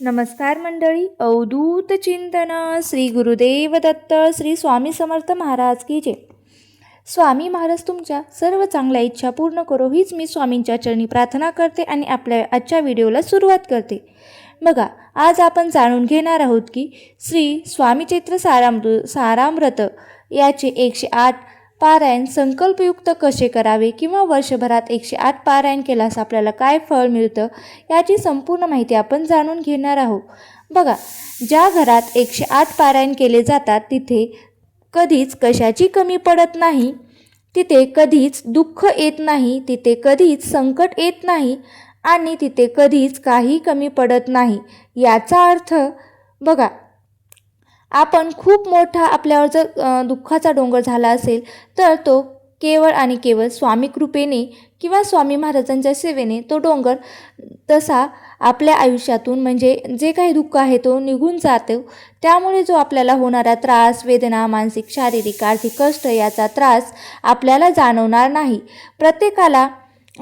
नमस्कार मंडळी. अवधूत चिंतन श्री गुरुदेव दत्त श्री स्वामी समर्थ महाराज की जय. स्वामी महाराज तुमच्या सर्व चांगल्या इच्छा पूर्ण करो हीच मी स्वामींच्या चरणी प्रार्थना करते आणि आपल्या आजच्या व्हिडिओला सुरुवात करते. बघा आज आपण जाणून घेणार आहोत की श्री स्वामीचैत्र सारामृ सारामृत याचे एकशे आठ पारायण संकल्पयुक्त कसे करावे किंवा वर्षभरात एकशे आठ पारायण केल्यास आपल्याला काय फळ मिळतं याची संपूर्ण माहिती आपण जाणून घेणार आहोत. बघा ज्या घरात एकशे आठ पारायण केले जातात तिथे कधीच कशाची कमी पडत नाही. तिथे कधीच दुःख येत नाही तिथे कधीच संकट येत नाही आणि तिथे कधीच काही कमी पडत नाही. याचा अर्थ बघा आपण खूप मोठा आपल्यावर जर दुःखाचा डोंगर झाला असेल तर तो केवळ आणि केवळ स्वामी कृपेने किंवा स्वामी महाराजांच्या सेवेने तो डोंगर तसा आपल्या आयुष्यातून म्हणजे जे काही दुःख आहे तो निघून जातो. त्यामुळे जो आपल्याला होणारा त्रास वेदना मानसिक शारीरिक आर्थिक कष्ट याचा त्रास आपल्याला जाणवणार नाही. प्रत्येकाला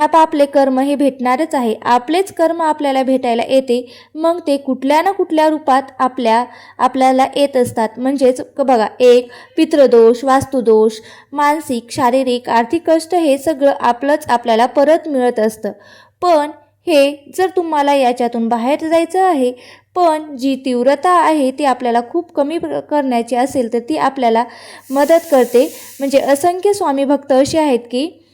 आपापले कर्म हे भेटणारच आहे. आपलेच कर्म आपल्याला भेटायला येते. मग ते कुठल्या ना कुठल्या रूपात आपल्या आपल्याला येत असतात. म्हणजेच क- बघा एक पितृदोष वास्तुदोष मानसिक शारीरिक आर्थिक कष्ट हे सगळं आपलंच आपल्याला परत मिळत असतं. पण हे जर तुम्हाला याच्यातून बाहेर जायचं आहे पण जी तीव्रता आहे ती आपल्याला खूप कमी करण्याची असेल तर ती आपल्याला मदत करते. म्हणजे असंख्य स्वामी भक्त असे आहेत की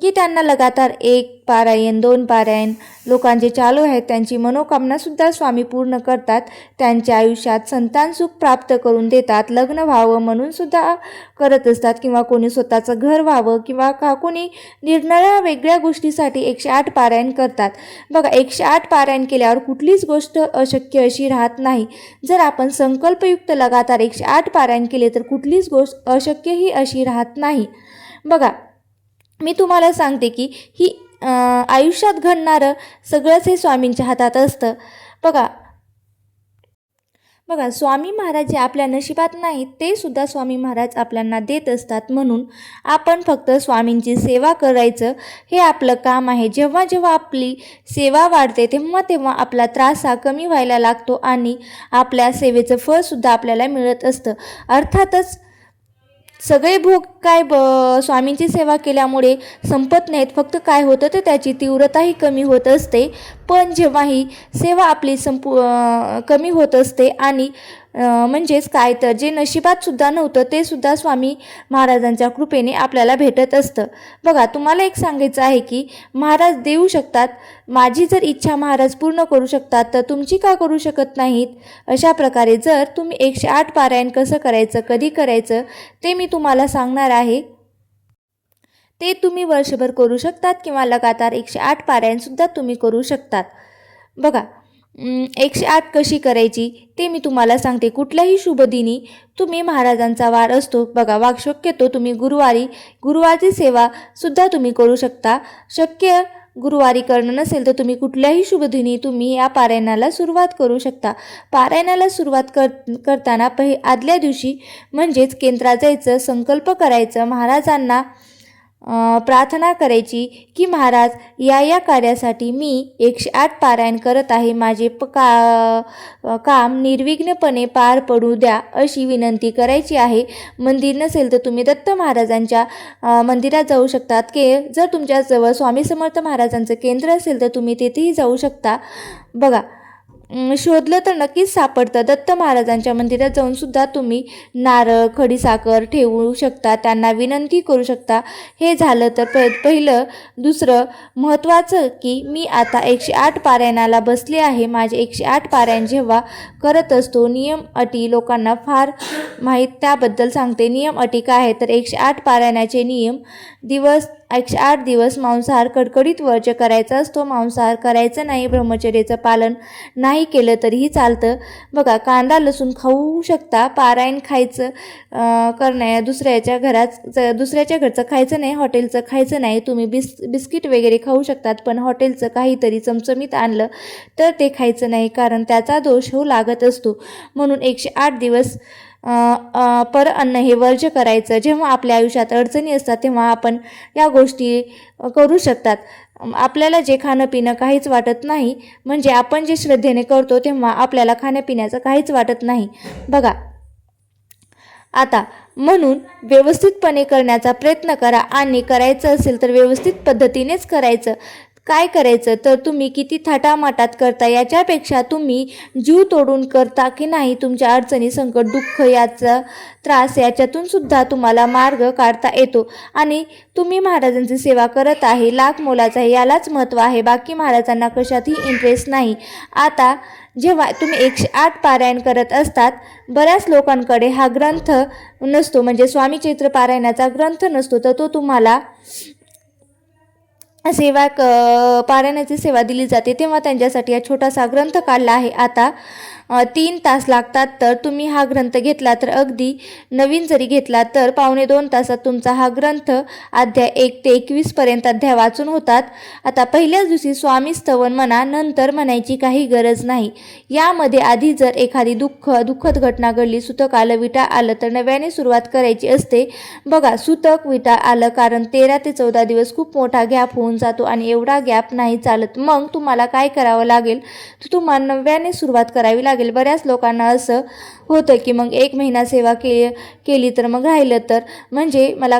की त्यांना लगातार एक पारायण दोन पारायण लोकांचे चालू आहेत. त्यांची मनोकामनासुद्धा स्वामी पूर्ण करतात. त्यांच्या आयुष्यात संतान सुख प्राप्त करून देतात. लग्न व्हावं म्हणून सुद्धा करत असतात. किंवा कोणी स्वतःचं घर व्हावं किंवा का कोणी निरनिळ्या वेगळ्या गोष्टीसाठी एकशे आठ पारायण करतात. बघा एकशे आठ पारायण केल्यावर कुठलीच गोष्ट अशक्य अशी राहत नाही. जर आपण संकल्पयुक्त लगातार एकशे आठ पारायण केले तर कुठलीच गोष्ट अशक्यही अशी राहत नाही. बघा मी तुम्हाला सांगते की ही आयुष्यात घडणारं सगळंच हे स्वामींच्या हातात असतं. बघा. बघा स्वामी महाराज जे आपल्या नशिबात नाहीत ते सुद्धा स्वामी महाराज आपल्याला देत असतात म्हणून आपण फक्त स्वामींची सेवा करायचं हे आपलं काम आहे. जेव्हा जेव्हा आपली सेवा वाढते तेव्हा तेव्हा आपला त्रास हा कमी व्हायला लागतो आणि आपल्या सेवेचं फळसुद्धा आपल्याला मिळत असतं. अर्थातच सगळे भोग काय ब स्वामींची सेवा केल्यामुळे संपत नाहीत फक्त काय होतं तर त्याची तीव्रताही कमी होत असते. पण जेव्हा ही सेवा आपली संपू कमी होत असते आणि म्हणजेच काय तर जे नशिबात सुद्धा नव्हतं ते सुद्धा स्वामी महाराजांच्या कृपेने आपल्याला भेटत असतं. बघा तुम्हाला एक सांगायचं आहे की महाराज देऊ शकतात माझी जर इच्छा महाराज पूर्ण करू शकतात तर तुमची का करू शकत नाहीत? अशा प्रकारे जर तुम्ही एकशे आठ पारायण कसं करायचं कधी करायचं ते मी तुम्हाला सांगणार आहे. ते तुम्ही वर्षभर करू शकतात किंवा लगातार एकशे आठ पारायणसुद्धा तुम्ही करू शकतात. बघा एकशे आठ कशी करायची ते मी तुम्हाला सांगते. कुठल्याही शुभदिनी तुम्ही महाराजांचा वार असतो बघा वाघ शक्यतो तुम्ही गुरुवारी गुरुवारची सेवासुद्धा तुम्ही करू शकता. शक्य गुरुवारी करणं नसेल तर तुम्ही कुठल्याही शुभदिनी तुम्ही या पारायणाला सुरुवात करू शकता. पारायणाला सुरुवात कर करताना पहि आदल्या दिवशी म्हणजेच केंद्रात जायचं संकल्प करायचं महाराजांना प्रार्थना करायची की महाराज या या कार्यासाठी मी एकशे आठ पारायण करत आहे. माझे प का काम निर्विघ्नपणे पार पडू द्या अशी विनंती करायची आहे. मंदिर नसेल तर तुम्ही दत्त महाराजांच्या मंदिरात जाऊ शकतात. के जर तुमच्याजवळ स्वामी समर्थ महाराजांचं केंद्र असेल तर तुम्ही तेथेही जाऊ शकता. बघा शोधलं तर नक्कीच सापडतं. दत्त महाराजांच्या मंदिरात जाऊन सुद्धा तुम्ही नारळ खडीसाखर ठेवू शकता. त्यांना विनंती करू शकता. हे झालं तर प पहिलं. दुसरं महत्त्वाचं की मी आता एकशे आठ पारायणाला बसले आहे. माझे एकशे आठ पारायण जेव्हा करत असतो नियम अटी लोकांना फार माहीत. त्याबद्दल सांगते. नियम अटी काय आहे तर एकशे आठ पारायणाचे नियम दिवस एकशे आठ दिवस मांसाहार कडकडीत वर्ज करायचा असतो. मांसाहार करायचं नाही ब्रह्मचर्याचं पालन नाही केलं तरीही चालतं. बघा कांदा लसूण खाऊ शकता पारायण खायचं करणं दुसऱ्याच्या घरात दुसऱ्याच्या घरचं खायचं नाही हॉटेलचं खायचं नाही तुम्ही बिस् बिस्किट वगैरे खाऊ शकतात पण हॉटेलचं काहीतरी चमचमीत आणलं तर ते खायचं नाही कारण त्याचा दोष होऊ लागत असतो. म्हणून एकशे आठ दिवस पर अन्न हे वर्ज्य करायचं. जेव्हा आपल्या आयुष्यात अडचणी असतात तेव्हा आपण या गोष्टी करू शकतात. आपल्याला जे खाणं पिणं काहीच वाटत नाही म्हणजे आपण जे श्रद्धेने करतो तेव्हा आपल्याला खाण्यापिण्याचं काहीच वाटत नाही. बघा. आता म्हणून व्यवस्थितपणे करण्याचा प्रयत्न करा. आणि करायचं असेल तर व्यवस्थित पद्धतीनेच करायचं. काय करायचं? तर तुम्ही किती थाटामाटात करता? याच्यापेक्षा तुम्ही जीव तोडून करता की नाही? तुमच्या अडचणी संकट दुःख याचा त्रास याच्यातून सुद्धा तुम्हाला मार्ग काढता येतो. आणि तुम्ही महाराजांची सेवा करत आहे लाख मोलाचा आहे यालाच महत्त्व आहे. बाकी महाराजांना कशातही इंटरेस्ट नाही. आता जेव्हा तुम्ही एकशे आठ पारायण करत असतात बऱ्याच लोकांकडे हा ग्रंथ नसतो. म्हणजे स्वामी चैत्र पारायणाचा ग्रंथ नसतो. तर तो तुम्हाला सेवा क पारायणाची सेवा दिली जाते. तेव्हा त्यांच्यासाठी हा छोटासा ग्रंथ काढला आहे. आता तीन तास लागतात. तर तुम्ही हा ग्रंथ घेतला तर अगदी नवीन जरी घेतला तर पावणे दोन तासात तुमचा हा ग्रंथ अध्याय एक ते एकवीसपर्यंत अध्याय वाचून होतात. आता पहिल्याच दिवशी स्वामी स्तवन म्हणा नंतर म्हणायची काही गरज नाही. यामध्ये आधी जर एखादी दुःख दुःखद घटना घडली सुतक आलं विटा आलं तर नव्याने सुरुवात करायची असते. बघा सुतक विटा आलं कारण तेरा ते चौदा दिवस खूप मोठा गॅप होऊन जातो आणि एवढा गॅप नाही चालत. मग तुम्हाला काय करावं लागेल? तर तुम्हाला नव्याने सुरुवात करावी लागेल. बऱ्याच लोकांना असं होतं की मग एक महिना सेवा के केली तर मग राहिलं तर. म्हणजे मला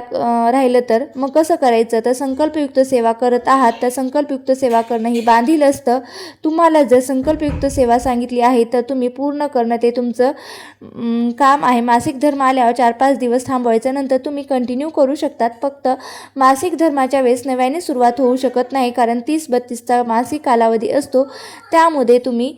राहिलं तर मग कसं करायचं? तर संकल्पयुक्त सेवा करत आहात. तर संकल्पयुक्त सेवा करणं ही बांधील असतं. तुम्हाला जर संकल्पयुक्त सेवा सांगितली आहे तर तुम्ही पूर्ण करणं ते तुमचं काम आहे. मासिक धर्म आल्यावर चार पाच दिवस थांबवायचं. नंतर तुम्ही कंटिन्यू करू शकतात. फक्त मासिक धर्माच्या वेळेस नव्याने सुरुवात हो होऊ शकत नाही कारण तीस बत्तीसचा मासिक कालावधी असतो. त्यामध्ये तुम्ही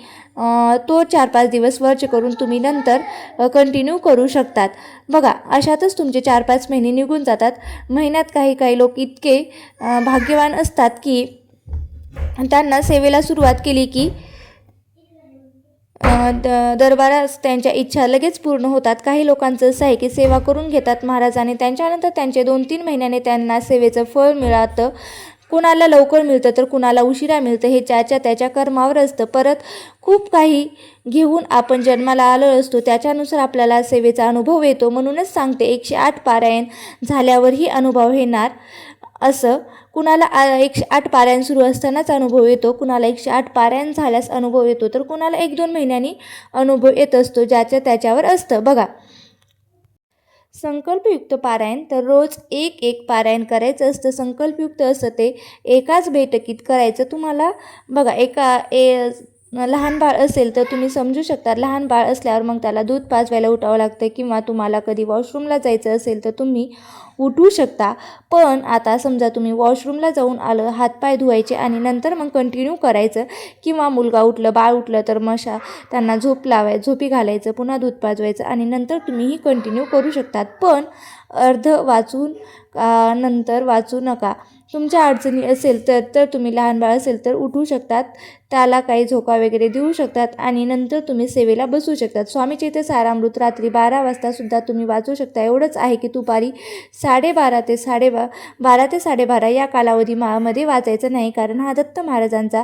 तो चार पाच दिवस वर्च करून तुम्ही नंतर कंटिन्यू करू शकतात. बघा अशातच तुमचे चार पाच महिने निघून जातात. महिन्यात काही काही लोक इतके भाग्यवान असतात की त्यांना सेवेला सुरुवात केली की द दरबारास त्यांच्या इच्छा लगेच पूर्ण होतात. काही लोकांचं असं आहे की सेवा करून घेतात महाराजाने. त्यांच्यानंतर त्यांचे दोन तीन महिन्याने त्यांना सेवेचं फळ मिळतं. कुणाला लवकर मिळतं तर कुणाला उशिरा मिळतं हे ज्याच्या त्याच्या कर्मावर असतं. परत खूप काही घेऊन आपण जन्माला आलो असतो त्याच्यानुसार आपल्याला सेवेचा अनुभव येतो. म्हणूनच सांगते एकशे आठ पारायण झाल्यावरही अनुभव येणार असं. कुणाला आ- एकशे आठ पारायण सुरू असतानाच अनुभव येतो. कुणाला एकशे आठ पारायण झाल्यास अनुभव येतो. तर कुणाला एक दोन महिन्यांनी अनुभव येत असतो ज्याच्या त्याच्यावर असतं. बघा संकल्पयुक्त पारायण तर रोज एक एक पारायण करायचं असतं. संकल्पयुक्त असतं ते एकाच बैठकीत करायचं. तुम्हाला बघा एका ए लहान बाळ असेल तर तुम्ही समजू शकता. लहान बाळ असल्यावर मग त्याला दूध पाजवायला उठावं लागतं किंवा तुम्हाला कधी वॉशरूमला जायचं असेल तर तुम्ही उठू शकता. पण आता समजा तुम्ही वॉशरूमला जाऊन आलं हातपाय धुवायचे आणि नंतर मग कंटिन्यू करायचं किंवा मुलगा उठलं बाळ उठलं तर मशा त्यांना झोप लावाय झोपी घालायचं पुन्हा दूध पाजवायचं आणि नंतर तुम्हीही कंटिन्यू करू शकतात. पण अर्ध वाचून नंतर वाचू नका. तुमच्या अडचणी असेल तर तर तुम्ही लहान बाळ असेल तर उठू शकतात. त्याला काही झोका वगैरे देऊ शकतात आणि नंतर तुम्ही सेवेला बसू शकतात. स्वामीचे इथे सारामृत रात्री बारा वाजतासुद्धा तुम्ही वाचू शकता. एवढंच आहे की दुपारी साडेबारा ते साडेबा बारा ते साडेबारा या कालावधी मामध्ये वाचायचं नाही कारण हा दत्त महाराजांचा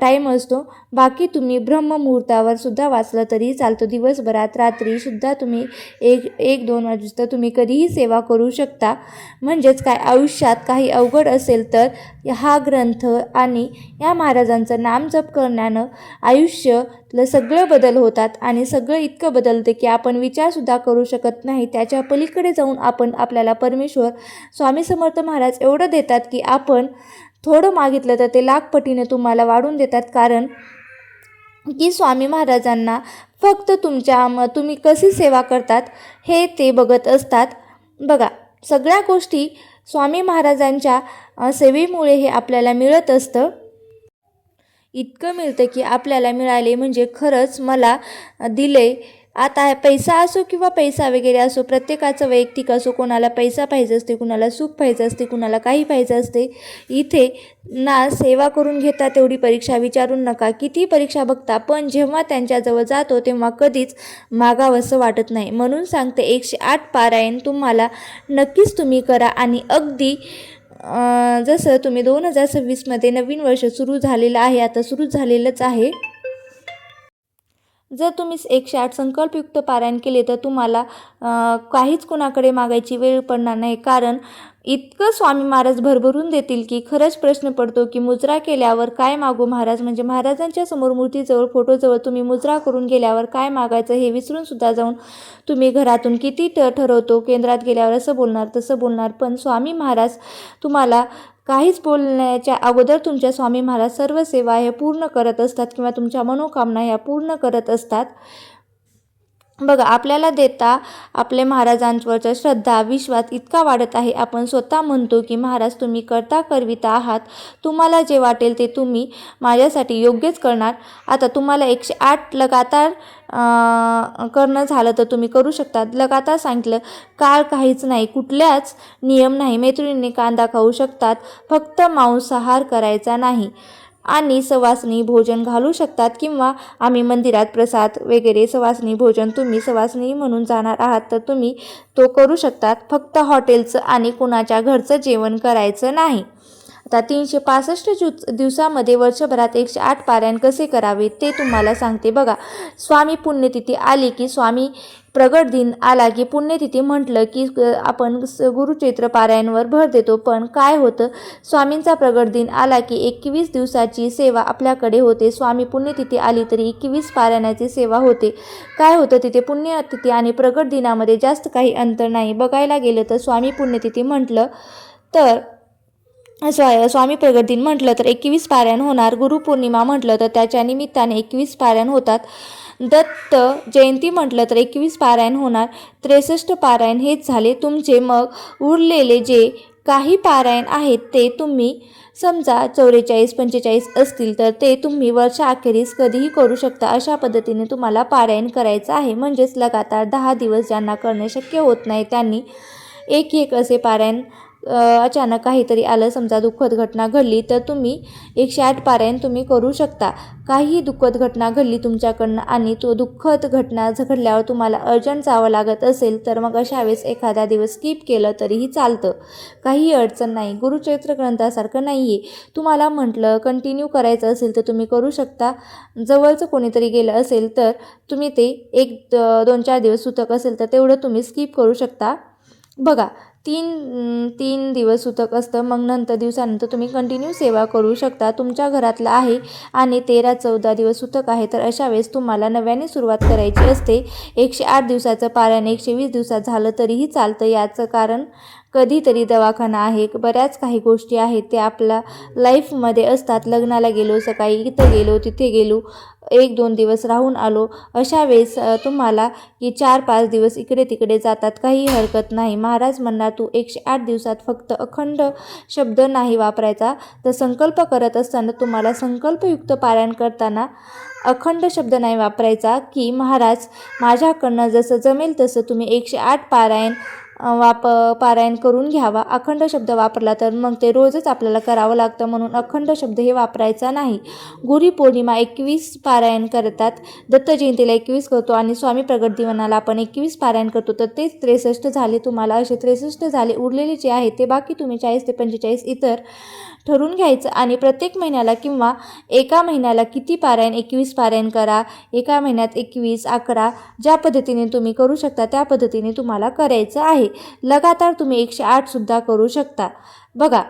टाईम असतो. बाकी तुम्ही ब्रह्ममुहूर्तावर सुद्धा वाचलं तरी चालतं. दिवसभरात रात्रीसुद्धा तुम्ही एक एक दोन वाजता तुम्ही कधीही सेवा करू शकता. म्हणजेच काय? आयुष्यात काही अवघड असेल तर हा ग्रंथ आणि या महाराजांचं नाम जप करण्यानं आयुष्यातलं सगळं बदल होतात आणि सगळं इतकं बदलते की आपण विचारसुद्धा करू शकत नाही. त्याच्या पलीकडे जाऊन आपण आपल्याला परमेश्वर स्वामी समर्थ महाराज एवढं देतात की आपण थोडं मागितलं तर ते लाखपटीने तुम्हाला वाढून देतात. कारण की स्वामी महाराजांना फक्त तुमच्या म तुम्ही कशी सेवा करतात हे ते बघत असतात. बघा सगळ्या गोष्टी स्वामी महाराजांच्या सेवेमुळे हे आपल्याला मिळत असतं. इतकं मिळतं की आपल्याला मिळाले म्हणजे खरंच मला दिले आता पैसा असो किंवा पैसा वगैरे असो प्रत्येकाचं वैयक्तिक असो कोणाला पैसा पाहिजे असते कुणाला सुख पाहिजे असते कुणाला काही पाहिजे असते इथे ना सेवा करून घेता तेवढी परीक्षा विचारून नका. किती परीक्षा बघता पण जेव्हा त्यांच्याजवळ जातो तेव्हा कधीच मागावंसं वाटत नाही. म्हणून सांगते एकशे आठ पारायण तुम्हाला नक्कीच तुम्ही करा आणि अगदी जसं तुम्ही दोन हजार सव्वीसमध्ये नवीन वर्ष सुरू झालेलं आहे आता सुरू झालेलंच आहे. जर तुम्ही एकशे आठ संकल्पयुक्त पारायण केले तर तुम्हाला काहीच कुणाकडे मागायची वेळ पडणार नाही. कारण इतकं स्वामी महाराज भरभरून देतील की खरंच प्रश्न पडतो की मुजरा केल्यावर काय मागू महाराज? म्हणजे महाराजांच्या समोर मूर्तीजवळ फोटोजवळ तुम्ही मुजरा करून गेल्यावर काय मागायचं हे विसरून सुद्धा जाऊन तुम्ही घरातून किती ट ठरवतो केंद्रात गेल्यावर असं बोलणार तसं बोलणार. पण स्वामी महाराज तुम्हाला काहीच बोलण्याच्या अगोदर तुमच्या स्वामी महाराज सर्व सेवा ह्या पूर्ण करत असतात किंवा तुमच्या मनोकामना ह्या पूर्ण करत असतात. बघा आपल्याला देता आपले महाराजांवरचा श्रद्धा विश्वास इतका वाढत आहे. आपण स्वतः म्हणतो की महाराज तुम्ही करता करविता आहात. तुम्हाला जे वाटेल ते तुम्ही माझ्यासाठी योग्यच करणार. आता तुम्हाला एकशे आठ लगातार करणं झालं तर तुम्ही करू शकता. लगातार सांगितलं काळ काहीच नाही कुठल्याच नियम नाही. मैत्रिणींनी कांदा खाऊ शकतात. फक्त मांसाहार करायचा नाही. आणि सवासनी भोजन घालू शकतात किंवा आम्ही मंदिरात प्रसाद वगैरे सवासनी भोजन तुम्ही सवासनी म्हणून जाणार आहात तर तुम्ही तो करू शकतात. फक्त हॉटेलचं आणि कुणाच्या घरचं जेवण करायचं नाही. आता तीनशे पासष्ट जु दिवसामध्ये वर्षभरात एकशे आठ पारायण कसे करावे ते तुम्हाला सांगते बघा. स्वामी पुण्यतिथी आली की स्वामी प्रगट दिन आला की पुण्यतिथी म्हटलं की आपण स- गुरुचैत्र पारायणवर भर देतो. पण काय होतं? स्वामींचा प्रगट दिन आला की एकवीस दिवसाची सेवा आपल्याकडे होते. स्वामी पुण्यतिथी आली तरी एकवीस पारायणाची सेवा होते. काय होतं? तिथे पुण्यतिथी आणि प्रगट दिनामध्ये जास्त काही अंतर नाही. बघायला गेलं तर स्वामी पुण्यतिथी म्हटलं तर स्वा स्वामी प्रगट दिन म्हटलं तर एकवीस पारायण होणार. गुरुपौर्णिमा म्हटलं तर त्याच्या निमित्ताने एकवीस पारायण होतात. दत्त जयंती म्हटलं तर एकवीस पारायण होणार. त्रेसष्ट पारायण हेच झाले. तुमचे मग उरलेले जे काही पारायण आहेत ते तुम्ही समजा चौवेचाळीस पंचेचाळीस असतील तर ते तुम्ही वर्षाअखेरीस कधीही करू शकता अशा पद्धतीने तुम्हाला पारायण करायचं आहे. म्हणजेच लगातार दहा दिवस ज्यांना करणे शक्य होत नाही त्यांनी एक एक असे पारायण अचानक काहीतरी आलं समजा दुःखद घटना घडली तर तुम्ही एकशे आठ पारायण तुम्ही करू शकता. काही दुःखद घटना घडली तुमच्याकडनं आणि तो दुःखद घटना झ- घडल्यावर तुम्हाला अर्जंट जावं लागत असेल तर मग अशा वेळेस एखादा दिवस स्किप केलं तरीही चालतं. काहीही अडचण नाही गुरुचैत्र ग्रंथासारखं नाही आहे तुम्हाला म्हटलं कंटिन्यू करायचं असेल तर तुम्ही करू शकता. जवळचं कोणीतरी गेलं असेल तर तुम्ही ते एक दोन चार दिवस सुतक असेल तर तेवढं तुम्ही स्किप करू शकता. बघा तीन तीन दिवस सुतक असतं. मग नंतर दिवसानंतर तुम्ही कंटिन्यू सेवा करू शकता. तुमच्या घरातलं आहे आणि तेरा चौदा दिवस सुतक आहे. तर अशा वेळेस तुम्हाला नव्याने सुरुवात करायची असते. एकशे आठ दिवसाचं पारायण एकशे वीस दिवसात झालं तरीही चालतं याचं कारण कधीतरी दवाखाना आहे. बऱ्याच काही गोष्टी आहेत त्या आपल्या लाईफमध्ये असतात. लग्नाला गेलो सकाळी इथं गेलो तिथे गेलो एक दोन दिवस राहून आलो. अशा वेळेस तुम्हाला की चार पाच दिवस इकडे तिकडे जातात काही हरकत नाही. महाराज म्हणणार तू एकशे आठ दिवसात फक्त अखंड शब्द नाही वापरायचा. तर संकल्प करत असताना तुम्हाला संकल्पयुक्त पारायण करताना अखंड शब्द नाही वापरायचा की महाराज माझ्याकडनं जसं जमेल तसं तुम्ही एकशे आठ पारायण वाप पारायण करून घ्यावा. अखंड शब्द वापरला तर मग ते रोजच आपल्याला करावं लागतं म्हणून अखंड शब्द हे वापरायचा नाही. गुरुपौर्णिमा एकवीस पारायण करतात. दत्त जयंतीला एकवीस करतो आणि स्वामी प्रगट दिवनाला आपण एकवीस पारायण करतो. तर तेच त्रेसष्ट झाले तुम्हाला. असे त्रेसष्ट झाले उरलेले जे आहे ते बाकी तुम्ही चाळीस ते पंचेचाळीस इतर ठरवून घ्यायचं आणि प्रत्येक महिन्याला किंवा एका महिन्याला किती पारायण? एकवीस पारायण करा. एका महिन्यात एकवीस अकरा ज्या पद्धतीने तुम्ही करू शकता त्या पद्धतीने तुम्हाला करायचं आहे. लगातार तुम्ही एकशे आठसुद्धा करू शकता. बघा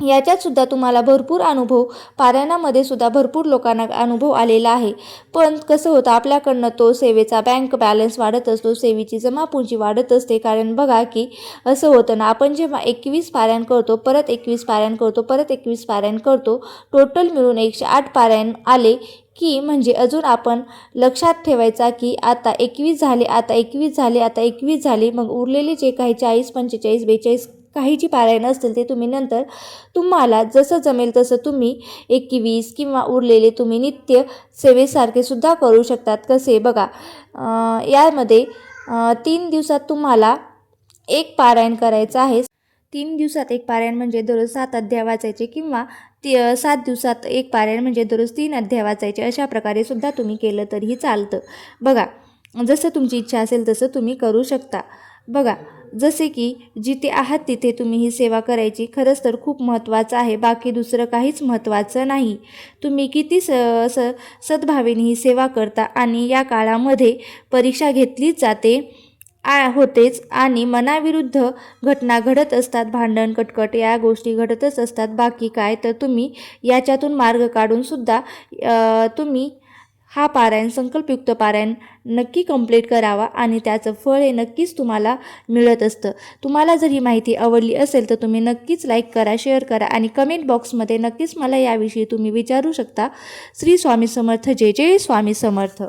याच्यात सुद्धा तुम्हाला भरपूर अनुभव पारायणामध्ये सुद्धा भरपूर लोकांना अनुभव आलेला आहे. पण कसं होतं आपल्याकडनं तो सेवेचा बँक बॅलन्स वाढत असतो सेवेची जमापुंजी वाढत असते. कारण बघा की असं होतं ना आपण जेव्हा एकवीस पारायण करतो परत एकवीस पारायण करतो परत एकवीस पारायण करतो टोटल मिळून एकशे आठ पारायण आले की म्हणजे अजून आपण लक्षात ठेवायचा की आता एकवीस झाले आता एकवीस झाले आता एकवीस झाले मग उरलेले जे काही चाळीस पंचेचाळीस बेचाळीस काही जी पारायण असतील ते तुम्ही नंतर तुम्हाला जसं जमेल तसं तुम्ही एकवीस किंवा उरलेले तुम्ही नित्य सेवेसारखे सुद्धा करू शकतात. कसे? बघा यामध्ये तीन दिवसात तुम्हाला एक पारायण करायचं आहे. तीन दिवसात एक पारायण म्हणजे दररोज सात अध्याय वाचायचे किंवा ती सात दिवसात एक पारायण म्हणजे दररोज तीन अध्याय वाचायचे अशा प्रकारे सुद्धा तुम्ही केलं तरीही चालतं. बघा जसं तुमची इच्छा असेल तसं तुम्ही करू शकता. बघा जसे की जिथे आहात तिथे तुम्ही ही सेवा करायची खरंच तर खूप महत्त्वाचं आहे बाकी दुसरं काहीच महत्त्वाचं नाही. तुम्ही किती स स सद्भावेने ही सेवा करता आणि या काळामध्ये परीक्षा घेतलीच जाते आ होतेच आणि मनाविरुद्ध घटना घडत असतात भांडण कटकट या गोष्टी घडतच असतात. बाकी काय? तर तुम्ही याच्यातून मार्ग काढूनसुद्धा तुम्ही हा पारायण संकल्पयुक्त पारायण नक्की कंप्लीट करावा आणि त्याचं फळ हे नक्कीच तुम्हाला मिळत असतं. तुम्हाला जर ही माहिती आवडली असेल तर तुम्ही नक्कीच लाईक करा शेअर करा आणि कमेंट बॉक्समध्ये नक्कीच मला याविषयी तुम्ही विचारू शकता. श्री स्वामी समर्थ जय जय स्वामी समर्थ.